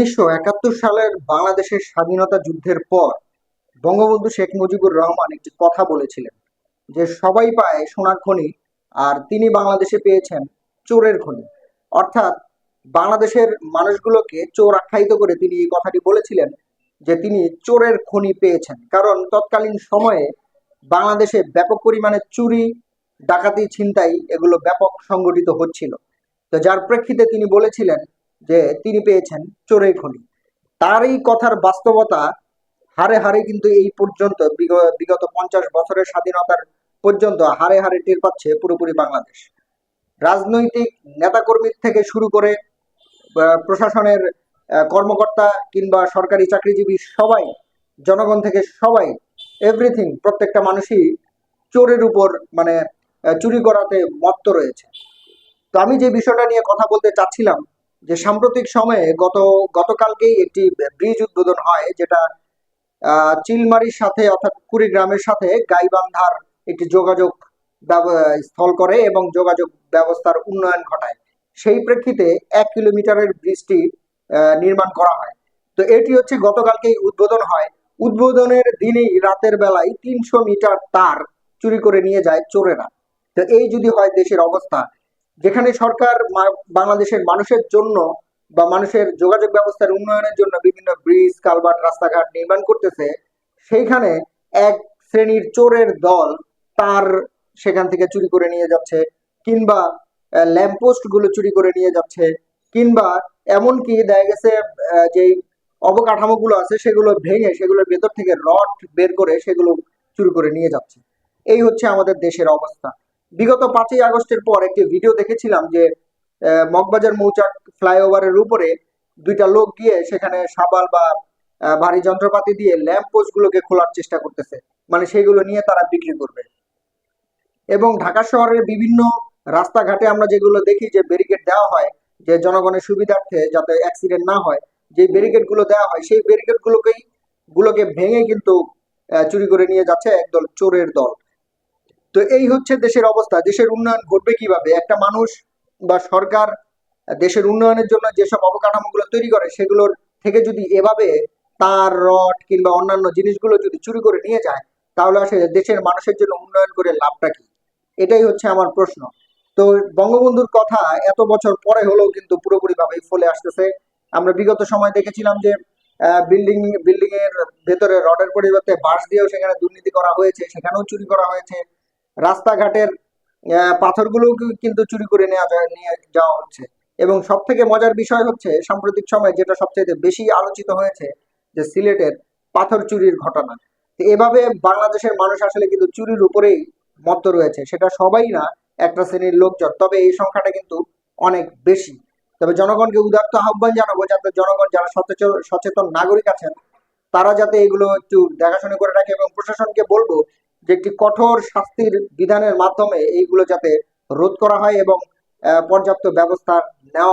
উনিশশো একাত্তর সালের বাংলাদেশের স্বাধীনতা যুদ্ধের পর বঙ্গবন্ধু শেখ মুজিবুর রহমান একটি কথা বলেছিলেন যে সবাই পায় সোনার খনি আর তিনি বাংলাদেশে পেয়েছেন চোরের খনি। অর্থাৎ বাংলাদেশের মানুষগুলোকে চোর আখ্যায়িত করে তিনি এই কথাটি বলেছিলেন যে তিনি চোরের খনি পেয়েছেন। কারণ তৎকালীন সময়ে বাংলাদেশে ব্যাপক পরিমাণে চুরি, ডাকাতি, ছিনতাই এগুলো ব্যাপক সংগঠিত হচ্ছিল। তো যার প্রেক্ষিতে তিনি বলেছিলেন যে তিনি পেয়েছেন চোরের খনি। তার এই কথার বাস্তবতা হারে হারে কিন্তু এই পর্যন্ত, বিগ- বিগত পঞ্চাশ বছরের স্বাধীনতার পর্যন্ত হারে হারে টের পাচ্ছে পুরোপুরি বাংলাদেশ। রাজনৈতিক নেতাকর্মীর থেকে শুরু করে প্রশাসনের কর্মকর্তা কিংবা সরকারি চাকরিজীবী সবাই, জনগণ থেকে সবাই এভরিথিং প্রত্যেকটা মানুষই চোরের উপর মানে চুরি করাতে মত্ত রয়েছে। তো আমি যে বিষয়টা নিয়ে কথা বলতে চাচ্ছিলাম যে সাম্প্রতিক সময়ে গত, গতকালকেই একটি ব্রিজ উদ্বোধন হয় যেটা চিলমারির সাথে অর্থাৎ কুড়িগ্রামের সাথে গাইবান্ধার একটি যোগাযোগ স্থল করে এবং যোগাযোগ ব্যবস্থার উন্নয়ন ঘটায়। সেই প্রেক্ষিতে এক কিলোমিটারের ব্রিজটি নির্মাণ করা হয়। তো এটি হচ্ছে গতকালকেই উদ্বোধন হয়। উদ্বোধনের দিনেই রাতের বেলায় তিনশো মিটার তার চুরি করে নিয়ে যায় চোরেরা। তো এই যদি হয় দেশের অবস্থা যেখানে সরকার বাংলাদেশের মানুষের জন্য বা মানুষের যোগাযোগ ব্যবস্থার উন্নয়নের জন্য বিভিন্ন ব্রিজ কালভার্ট রাস্তাঘাট নির্মাণ করতেছে, সেইখানে এক শ্রেণির চোরের দল তার সেখান থেকে চুরি করে নিয়ে যাচ্ছে কিংবা ল্যাম্পপোস্টগুলো চুরি করে নিয়ে যাচ্ছে কিংবা এমনকি দেখা গেছে যেই অবকাঠামোগুলো আছে সেগুলো ভেঙে, সেগুলোর ভেতর থেকে রড বের করে সেগুলো চুরি করে নিয়ে যাচ্ছে। এই হচ্ছে আমাদের দেশের অবস্থা। বিগত পাঁচই আগস্টের পর একটি ভিডিও দেখেছিলাম যে মগবাজার মৌচাক ফ্লাইওভারের উপরে দুইটা লোক গিয়ে সেখানে সাবাল বা ভারী যন্ত্রপাতি দিয়ে ল্যাম্প পোস্ট গুলোকে খোলার চেষ্টা করতেছে। মানে সেগুলো নিয়ে তারা বিক্রি করবে। এবং ঢাকা শহরের বিভিন্ন রাস্তাঘাটে আমরা যেগুলো দেখি যে ব্যারিকেড দেওয়া হয়, যে জনগণের সুবিধার্থে যাতে অ্যাক্সিডেন্ট না হয়, যে ব্যারিকেডগুলো দেওয়া হয়, সেই ব্যারিকেড গুলোকেই, গুলোকে ভেঙে কিন্তু চুরি করে নিয়ে যাচ্ছে একদল চোরের দল। তো এই হচ্ছে দেশের অবস্থা। দেশের উন্নয়ন ঘটবে কীভাবে? একটা মানুষ বা সরকার দেশের উন্নয়নের জন্য যেসব অবকাঠামোগুলো তৈরি করে, সেগুলোর থেকে যদি এভাবে তার রড কিংবা অন্যান্য জিনিসগুলো যদি চুরি করে নিয়ে যায়, তাহলে আসলে দেশের মানুষের জন্য উন্নয়ন করে লাভটা কি? এটাই হচ্ছে আমার প্রশ্ন। তো বঙ্গবন্ধুর কথা এত বছর পরে হলেও কিন্তু পুরোপুরিভাবে ফলে আসতেছে। আমরা বিগত সময় দেখেছিলাম যে বিল্ডিং বিল্ডিং এর ভেতরে রডের পরিবর্তে বাঁশ দিয়েও সেখানে দুর্নীতি করা হয়েছে, সেখানেও চুরি করা হয়েছে। রাস্তাঘাটের পাথরগুলোও কিন্তু চুরি করে নেওয়া নিয়ে যাওয়া হচ্ছে। এবং সব থেকে মজার বিষয় হচ্ছে, সাম্প্রতিক সময় যেটা সবচেয়ে বেশি আলোচিত হয়েছে, যে সিলেটের পাথর চুরির ঘটনা। এভাবে বাংলাদেশের মানুষ আসলে কিন্তু চুরির উপরেই মত্ত রয়েছে। সেটা সবাই না, একটা শ্রেণির লোকজন। তবে এই সংখ্যাটা কিন্তু অনেক বেশি। তবে জনগণকে উদার্ত আহ্বান জানাব যাতে জনগণ যারা সচেতন নাগরিক আছেন, তারা যাতে এগুলো একটু দেখাশোনা করে রাখে এবং প্রশাসনকে বলব যে একটি কঠোর শাস্তির বিধানের মাধ্যমে এইগুলো যাতে রোধ করা হয় এবং পর্যাপ্ত ব্যবস্থা নেওয়া